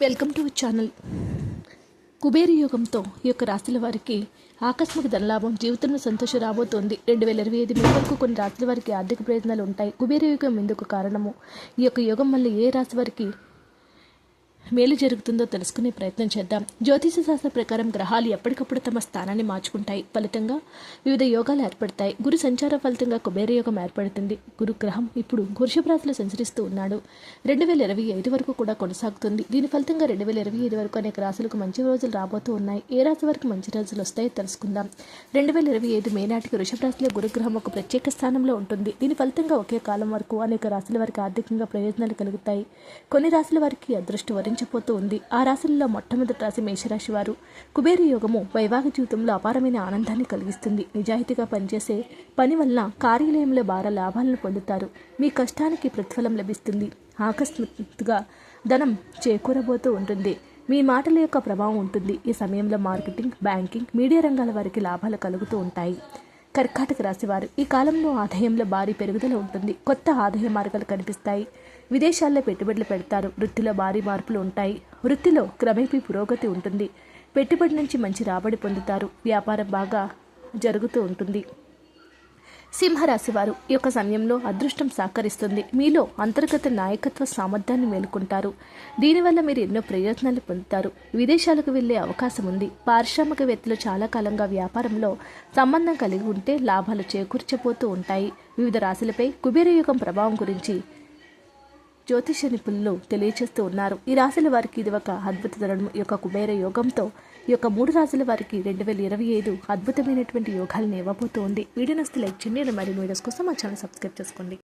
Welcome to channel. Kubera యోగంతో ఈ యొక్క రాశుల వారికి ఆకస్మిక ధనలాభం జీవితంలో సంతోషం రాబోతోంది. రెండు వేల ఇరవై ఐదు మే వరకు కొన్ని రాశుల వారికి ఆర్థిక ప్రయోజనాలు ఉంటాయి. కుబేర యోగం ఎందుకు కారణము? ఈ యొక్క యోగం వల్ల ఏ రాశి వారికి మేలు జరుగుతుందో తెలుసుకునే ప్రయత్నం చేద్దాం. జ్యోతిష శాస్త్ర ప్రకారం గ్రహాలు ఎప్పటికప్పుడు తమ స్థానాన్ని మార్చుకుంటాయి. ఫలితంగా వివిధ యోగాలు ఏర్పడతాయి. గురు సంచార ఫలితంగా కుబేర యోగం ఏర్పడుతుంది. గురు గ్రహం ఇప్పుడు వృషభరాశిలో సంచరిస్తూ ఉన్నాడు. రెండు వేల ఇరవై ఐదు వరకు కూడా కొనసాగుతుంది. దీని ఫలితంగా రెండు వేల ఇరవై ఐదు వరకు అనేక రాశులకు మంచి రోజులు రాబోతూ ఉన్నాయి. ఏ రాశి వరకు మంచి రోజులు వస్తాయో తెలుసుకుందాం. రెండు వేల ఇరవై ఐదు మే నాటికి వృషభరాశిలో గురుగ్రహం ఒక ప్రత్యేక స్థానంలో ఉంటుంది. దీని ఫలితంగా ఒకే కాలం వరకు అనేక రాశుల వారికి ఆర్థికంగా ప్రయోజనాలు కలుగుతాయి. కొన్ని రాశుల వారికి అదృష్టం వరించబోతూ ఉంది. ఆ రాశుల్లో మొట్టమొదటి రాశి మేషరాశి వారు. కుబేర యోగము వైవాహిక జీవితంలో అపారమైన ఆనందాన్ని కలిగిస్తుంది. నిజాయితీగా పనిచేసే పని వల్ల కార్యాలయంలో భార లాభాలను పొందుతారు. మీ కష్టానికి ప్రతిఫలం లభిస్తుంది. ఆకస్మికగా ధనం చేకూరబోతూ ఉంటుంది. మీ మాటల యొక్క ప్రభావం ఉంటుంది. ఈ సమయంలో మార్కెటింగ్ బ్యాంకింగ్ మీడియా రంగాల వారికి లాభాలు కలుగుతూ ఉంటాయి. కర్కాటక రాశివారు ఈ కాలంలో ఆదాయంలో భారీ పెరుగుదల ఉంటుంది. కొత్త ఆదాయ మార్గాలు కనిపిస్తాయి. విదేశాల్లో పెట్టుబడులు పెడతారు. వృత్తిలో భారీ మార్పులు ఉంటాయి. వృత్తిలో క్రమేపీ పురోగతి ఉంటుంది. పెట్టుబడి నుంచి మంచి రాబడి పొందుతారు. వ్యాపారం బాగా జరుగుతూ ఉంటుంది. సింహరాశి వారు ఈ యొక్క సమయంలో అదృష్టం సహకరిస్తుంది మీలో అంతర్గత నాయకత్వ సామర్థ్యాన్ని మేలుకుంటారు. దీనివల్ల మీరు ఎన్నో ప్రయోజనాలు పొందుతారు. విదేశాలకు వెళ్ళే అవకాశం ఉంది. పారిశ్రామికవేత్తలు చాలా కాలంగా వ్యాపారంలో సంబంధం కలిగి ఉంటే లాభాలు చేకూర్చబోతూ ఉంటాయి. వివిధ రాశులపై కుబేర యుగం ప్రభావం గురించి జ్యోతిష నిపుణులు తెలియచేస్తూ ఉన్నారు. ఈ రాశుల వారికి ఇది ఒక అద్భుత తరుణం ఈ యొక్క కుబేర యోగంతో ఈ యొక్క మూడు రాశుల వారికి రెండు వేల ఇరవై ఐదు అద్భుతమైనటువంటి యోగాలను ఇవ్వబోతోంది. వీడియో నస్తే లైక్ చేయండి మరియు వీడియోస్ కోసం మా ఛానల్ సబ్స్క్రైబ్ చేసుకోండి.